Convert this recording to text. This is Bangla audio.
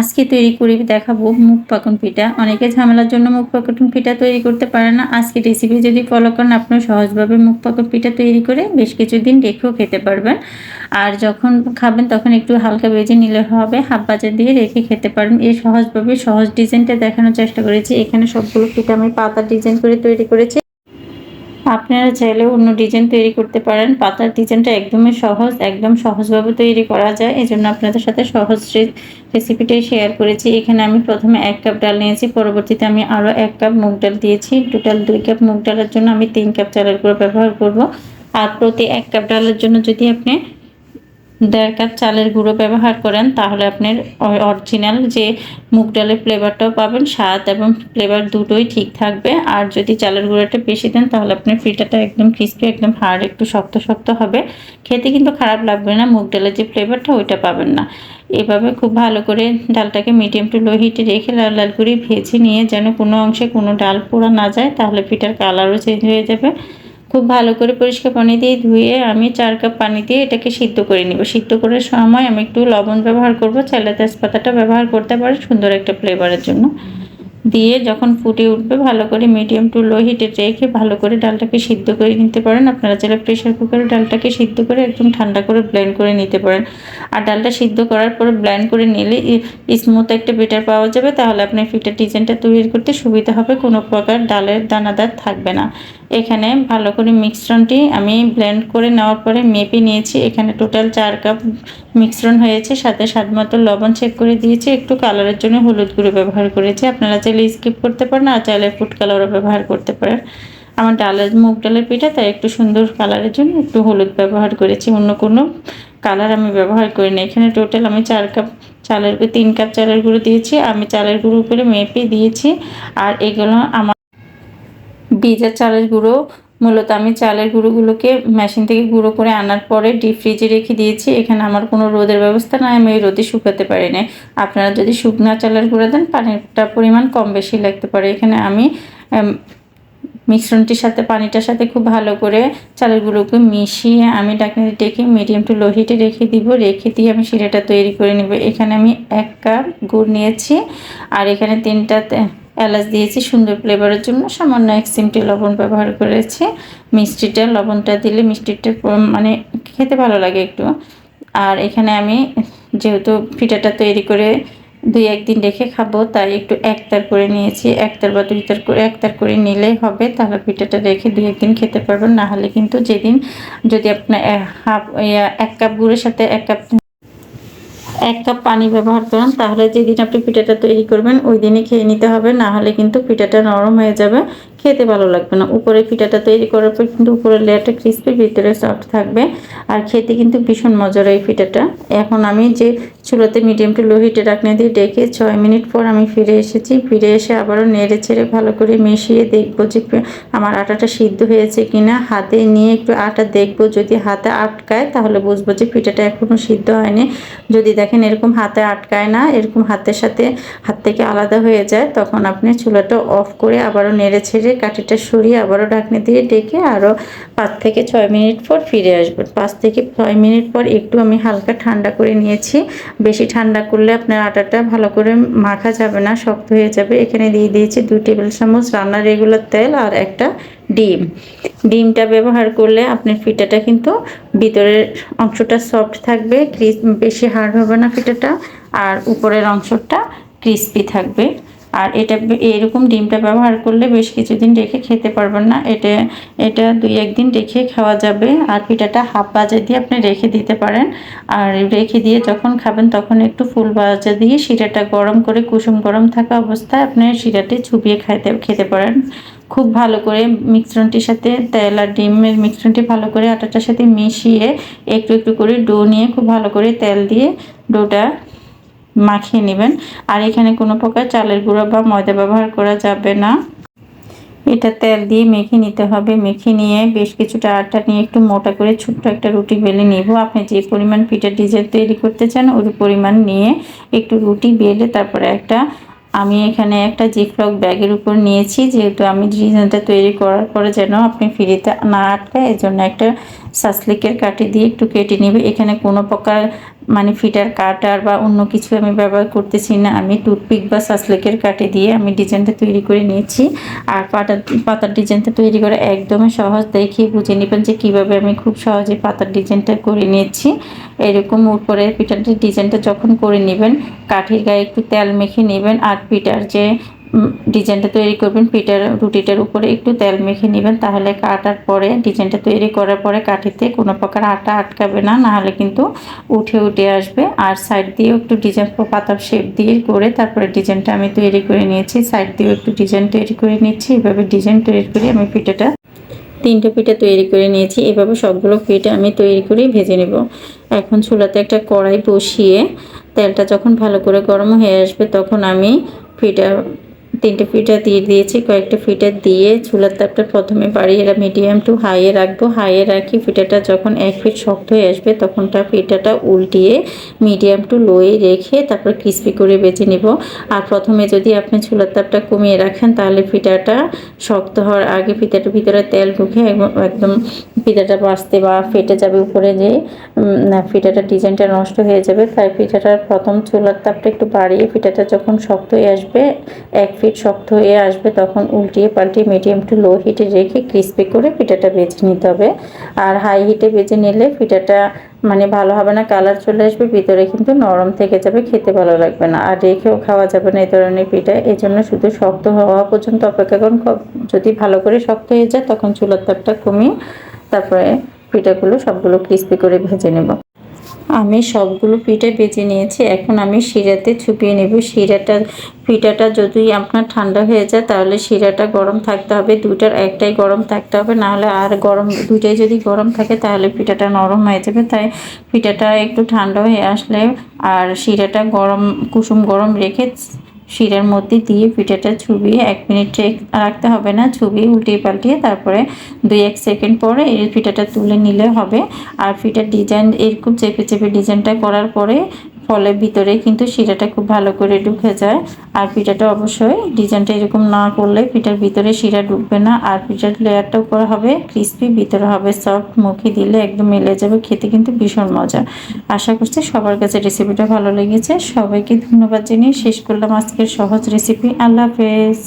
আজকে তৈরি করে দেখাবো মুখ পাকন পিঠা। অনেকে ঝামেলার জন্য মুখ পাকন পিঠা তৈরি করতে পারে না। আজকে রেসিপি যদি ফলো করেন, আপনিও সহজভাবে মুখ পাকন পিঠা তৈরি করে বেশ কিছুদিন রেখেও খেতে পারবেন। আর যখন খাবেন, তখন একটু হালকা বেজে নিলে হবে। হাফ বাজার দিয়ে রেখে খেতে পারেন। এই সহজভাবে সহজ ডিজাইনটা দেখানোর চেষ্টা করেছি। এখানে সবগুলো পিঠা আমি পাতার ডিজাইন করে তৈরি করেছি। আপনারা চাইলে অন্য ডিজাইন তৈরি করতে পারেন। পাতার ডিজাইনটা একদমই সহজ, একদম সহজভাবে তৈরি করা যায়। এই জন্য আপনাদের সাথে সহজ রেসিপিটাই শেয়ার করেছি। এখানে আমি প্রথমে এক কাপ ডাল নিয়েছি, পরবর্তীতে আমি আরও এক কাপ মুগ ডাল দিয়েছি। টোটাল দুই কাপ মুগ ডালের জন্য আমি তিন কাপ চালের গুঁড়ো ব্যবহার করব। আর প্রতি এক কাপ ডালের জন্য যদি আপনি দেড় কাপ চালের গুঁড়ো ব্যবহার করেন, তাহলে আপনার অরিজিনাল যে মুগ ডালের ফ্লেভারটাও পাবেন, স্বাদ এবং ফ্লেভার দুটোই ঠিক থাকবে। আর যদি চালের গুঁড়োটা বেশি দেন, তাহলে আপনার ফিটাটা একদম ক্রিস্পি একদম হার্ড একটু শক্ত শক্ত হবে। খেতে কিন্তু খারাপ লাগবে না, মুগ ডালের যে ফ্লেভারটা ওইটা পাবেন না। এভাবে খুব ভালো করে ডালটাকে মিডিয়াম টু লো হিটে রেখে লাল লাল করে ভেজে নিয়ে যেন কোনো অংশে কোনো ডাল পোড়া না যায়, তাহলে পিঠার কালারও চেঞ্জ হয়ে যাবে। খুব ভালো করে পরিষ্কার পানি দিয়ে ধুয়ে আমি চার কাপ পানি দিয়ে এটাকে সিদ্ধ করে নিব। সিদ্ধ করার সময় আমি একটু লবণ ব্যবহার করব, চাইলে তেজপাতাটা ব্যবহার করতে পারে সুন্দর একটা ফ্লেভারের জন্য। দিয়ে যখন ফুটে উঠবে, ভালো করে মিডিয়াম টু লো হিটে রেখে ভালো করে ডালটাকে সিদ্ধ করে নিতে পারেন। আপনারা যারা প্রেশার কুকারে ডালটাকে সিদ্ধ করে একদম ঠান্ডা করে ব্লেন্ড করে নিতে পারেন। আর ডালটা সিদ্ধ করার পরে ব্লেন্ড করে নিলে স্মুথ একটা বেটার পাওয়া যাবে। তাহলে আপনার ফিটার ডিজাইনটা তৈরি করতে সুবিধা হবে। কোনো প্রকার ডালের দানাদার থাকবে না। এখানে ভালো করে মিশ্রণটি আমি ব্লেন্ড করে নেওয়ার পরে মেপে নিয়েছি। এখানে টোটাল চার কাপ মিশ্রণ হয়েছে, সাথে স্বাদ মতো লবণ চেক করে দিয়েছি। একটু কালারের জন্য হলুদ গুঁড়ো ব্যবহার করেছি। আপনারা চাইলে স্কিপ করতে পারেন আর চাইলে ফুড কালারও ব্যবহার করতে পারেন। আমার ডালের মুগ ডালের পিঠা, তাই একটু সুন্দর কালারের জন্য একটু হলুদ ব্যবহার করেছি। অন্য কোনো কালার আমি ব্যবহার করি না এখানে টোটাল আমি চার কাপ চালের, তিন কাপ চালের গুঁড়ো দিয়েছি। আমি চালের গুঁড়ো করে মেপে দিয়েছি। আর এগুলো আমার ভিজা চালের গুঁড়ো। মূলত আমি চালের গুঁড়োগুলোকে মেশিন থেকে গুঁড়ো করে আনার পরে ডিপ ফ্রিজে রেখে দিয়েছি। এখানে আমার কোনো রোদের ব্যবস্থা নাই, আমি রোদে শুকাতে পারি না আপনারা যদি শুকনা চালের গুঁড়ো দেন, পানিটার পরিমাণ কম বেশি লাগতে পারে। এখানে আমি মিশ্রণটির সাথে, পানিটার সাথে খুব ভালো করে চালের গুঁড়োকে মিশিয়ে আমি ডাকনি ডেকে মিডিয়াম টু লো হিটে রেখে দিব। রেখে দিয়ে আমি শিরাটা তৈরি করে নেব। এখানে আমি এক কাপ গুড় নিয়েছি। আর এখানে তিনটা এলাচ দিয়েছি সুন্দর ফ্লেভারের জন্য। সামান্য এক সিমটি লবণ ব্যবহার করেছি। মিষ্টিটা, লবণটা দিলে মিষ্টিটা মানে খেতে ভালো লাগে একটু। আর এখানে আমি যেহেতু পিঠাটা তৈরি করে দুই একদিন রেখে খাব, তাই একটু একতার করে নিয়েছি। একতার বা দুইতার করে একতার করে নিলেই হবে, তাহলে পিঠাটা রেখে দুই একদিন খেতে পারবেন। না হলে কিন্তু যেদিন যদি আপনার হাফ এক কাপ গুড়ের সাথে এক কাপ এক কাপ পানি ব্যবহার করুন, তাহলে যেদিন আপনি পিঠাটা তৈরি করবেন, ওই দিনই খেয়ে নিতে হবে, না হলে কিন্তু পিঠাটা নরম হয়ে যাবে। খেতে ভালো লাগবে না। উপরে পিঠাটা তৈরি করার পর কিন্তু উপরের লেয়ারটা ক্রিস্পি ভিতরে সফট থাকবে। আর খেতে কিন্তু ভীষণ মজার এই পিঠাটা। এখন আমি যে চুলোতে মিডিয়াম টু লো হিটে রাখনে দিয়ে ডেকে ছয় মিনিট পর আমি ফিরে এসেছি। ফিরে এসে আবারও নেড়ে ছেড়ে ভালো করে মিশিয়ে দেখব যে আমার আটাটা সিদ্ধ হয়েছে কিনা। হাতে নিয়ে একটু আটা দেখব। যদি হাতে আটকায় তাহলে বুঝব যে পিঠাটা এখনও সিদ্ধ হয়নি। যদি দেখেন এরকম হাতে আটকায় না, এরকম হাতের সাথে হাত থেকে আলাদা হয়ে যায়, তখন আপনি চুলাটা অফ করে আবারও নেড়ে ছেড়ে ভেজে কাঠিটা সরিয়ে আবারও ঢাকনি দিয়ে ডেকে আরও পাঁচ থেকে ছয় মিনিট পর ফিরে আসবেন পাঁচ থেকে ছয় মিনিট পর একটু আমি হালকা ঠান্ডা করে নিয়েছি। বেশি ঠান্ডা করলে আপনার আটাটা ভালো করে মাখা যাবে না, শক্ত হয়ে যাবে। এখানে দিয়ে দিয়েছি দুই টেবিল চামচ রান্নার রেগুলার তেল আর একটা ডিম। ডিমটা ব্যবহার করলে আপনার পিঠাটা কিন্তু ভিতরের অংশটা সফট থাকবে বেশি হার্ড হবে না পিঠাটা আর উপরের অংশটা ক্রিস্পি থাকবে। আর এটা এরকম ডিমটা ব্যবহার করলে বেশ কিছুদিন রেখে খেতে পারবেন না। এটা এটা দুই একদিন রেখে খাওয়া যাবে। আর পিঠাটা হাফ বাজে দিয়ে আপনি রেখে দিতে পারেন। আর রেখে দিয়ে যখন খাবেন তখন একটু ফুল বাজা দিয়ে শিরাটা গরম করে কুসুম গরম থাকা অবস্থায় আপনি শিরাটি চুপিয়ে খাইতে, খেতে পারেন। খুব ভালো করে মিশ্রণটির সাথে তেল আর ডিমের মিশ্রণটি ভালো করে আটাটার সাথে মিশিয়ে একটু একটু করে ডো নিয়ে খুব ভালো করে তেল দিয়ে ডোটা মাখিয়ে নেবেন। আর এখানে কোনো প্রকার চালের গুঁড়ো বা ময়দা ব্যবহার করা যাবে না। এটা তেল দিয়ে মেখে নিতে হবে। মেখে নিয়ে বেশ কিছুটা আটা নিয়ে একটু মোটা করে ছোট্ট একটা রুটি বেলে নিব। আপনি যে পরিমাণ পিঠার ডিজাইন তৈরি করতে চান ওই পরিমাণ নিয়ে একটু রুটি বেলে তারপরে একটা আমি এখানে একটা জিফলক ব্যাগের উপর নিয়েছি। যেহেতু আমি ডিজাইনটা তৈরি করার পরে যেন আপনি ফিরিতে না আটকায় এর জন্য একটা সাসলিকের কাটি দিয়ে একটু কেটে নেবে। এখানে কোনো প্রকার মানে ফিটার কাটার বা অন্য কিছু আমি ব্যবহার করতেছি না। আমি টুথপিক বা সাসলেকের কাটে দিয়ে আমি ডিজাইনটা তৈরি করে নিয়েছি। আর পাতা পাতার ডিজাইনটা তৈরি করা একদমই সহজ। দেখিয়ে বুঝে নেবেন যে কীভাবে আমি খুব সহজে পাতার ডিজাইনটা করে নিয়েছি। এরকম উপরে পিঠার ডিজাইনটা যখন করে নেবেন, কাঠির গায়ে একটু তেল মেখে নেবেন। আর পিঠার যে ডিজাইনটা তৈরি করবেন পিঠার রুটিটার উপরে একটু তেল মেখে নেবেন, তাহলে কাটার পরে ডিজাইনটা তৈরি করার পরে কাঠিতে কোনো প্রকার আটা আটকাবে না নাহলে কিন্তু উঠে উঠে আসবে। আর সাইড দিয়েও একটু ডিজাইন পাতার শেপ দিয়ে করে তারপরে ডিজাইনটা আমি তৈরি করে নিয়েছি। সাইড দিয়েও একটু ডিজাইন তৈরি করে নিচ্ছি। এভাবে ডিজাইন তৈরি করে আমি পিঠাটা, তিনটে পিঠা তৈরি করে নিয়েছি। এভাবে সবগুলো পিঠা আমি তৈরি করে ভেজে নেব। এখন চুলাতে একটা কড়াই বসিয়ে তেলটা যখন ভালো করে গরম হয়ে আসবে, তখন আমি পিঠা তিনটে ফিটা দিয়ে দিয়েছি, কয়েকটা ফিটা দিয়ে চুলার তাপটা প্রথমে বাড়িয়ে মিডিয়াম টু হাইয়ে রাখব। হাইয়ে রাখি ফিটাটা যখন এক ফিট শক্ত হয়ে আসবে তখনটা ফিটাটা উল্টিয়ে মিডিয়াম টু লোয়ে রেখে তারপর ক্রিস্পি করে বেছে নিব। আর প্রথমে যদি আপনি চুলার তাপটা কমিয়ে রাখেন তাহলে ফিটাটা শক্ত হওয়ার আগে ফিতাটার ভিতরে তেল ঢুকে একদম ফিতাটা বাঁচতে বা ফেটে যাবে উপরে যে ফিটাটার ডিজাইনটা নষ্ট হয়ে যাবে। তাই ফিটাটার প্রথম চুলার তাপটা একটু বাড়িয়ে ফিটাটা যখন শক্ত হয়ে আসবে, এক ফিট শক্ত হয়ে আসবে, তখন উল্টিয়ে পাল্টিয়ে মিডিয়াম টু লো হিটে রেখে ক্রিস্পি করে পিঠাটা বেছে নিতে হবে। আর হাই হিটে বেজে নিলে পিঠাটা মানে ভালো হবে না কালার চলে আসবে, ভিতরে কিন্তু নরম থেকে যাবে, খেতে ভালো লাগবে না। আর রেখেও খাওয়া যাবে না এই ধরনের পিঠা এই জন্য শুধু শক্ত হওয়া পর্যন্ত অপেক্ষা করুন। যদি ভালো করে শক্ত হয়ে যায়, তখন চুলার তাপটা কমিয়ে তারপরে পিঠাগুলো সবগুলো ক্রিস্পি করে ভেজে নেব। আমি সবগুলো পিঠা বেজে নিয়েছি, এখন আমি শিরাতে ছুপিয়ে নেব। শিরাটা, পিঠাটা যদি আপনার ঠান্ডা হয়ে যায়, তাহলে শিরাটা গরম থাকতে হবে। দুটার একটাই গরম থাকতে হবে, নাহলে আর গরম, দুইটাই যদি গরম থাকে, তাহলে পিঠাটা নরম হয়ে যাবে। তাই পিঠাটা একটু ঠান্ডা হয়ে আসলে আর শিরাটা গরম, কুসুম গরম রেখে শিরার মধ্যে দিয়ে পিঠাটা ছুবিয়ে এক মিনিট রাখতে হবে না ছুবিয়ে উল্টিয়ে পাল্টিয়ে তারপরে দুই এক সেকেন্ড পরে এই পিঠাটা তুলে নিলে হবে। আর পিঠার ডিজাইন এরকম চেপে চেপে ডিজাইনটা করার পরে ফলের ভিতরে কিন্তু শিরাটা খুব ভালো করে ঢুকে যায়। আর পিঠাটা অবশ্যই ডিজাইনটা এরকম না করলে পিঠার ভিতরে শিরা ঢুকবে না। আর পিঠার লেয়ারটাও করা হবে ক্রিস্পি ভিতরে হবে সফট মুখে দিলে একদম মিলে যাবে। খেতে কিন্তু ভীষণ মজা। আশা করছি সবার কাছে রেসিপিটা ভালো লেগেছে। সবাইকে ধন্যবাদ জানিয়ে শেষ করলাম আজকের সহজ রেসিপি আল্লাহ হাফেজ।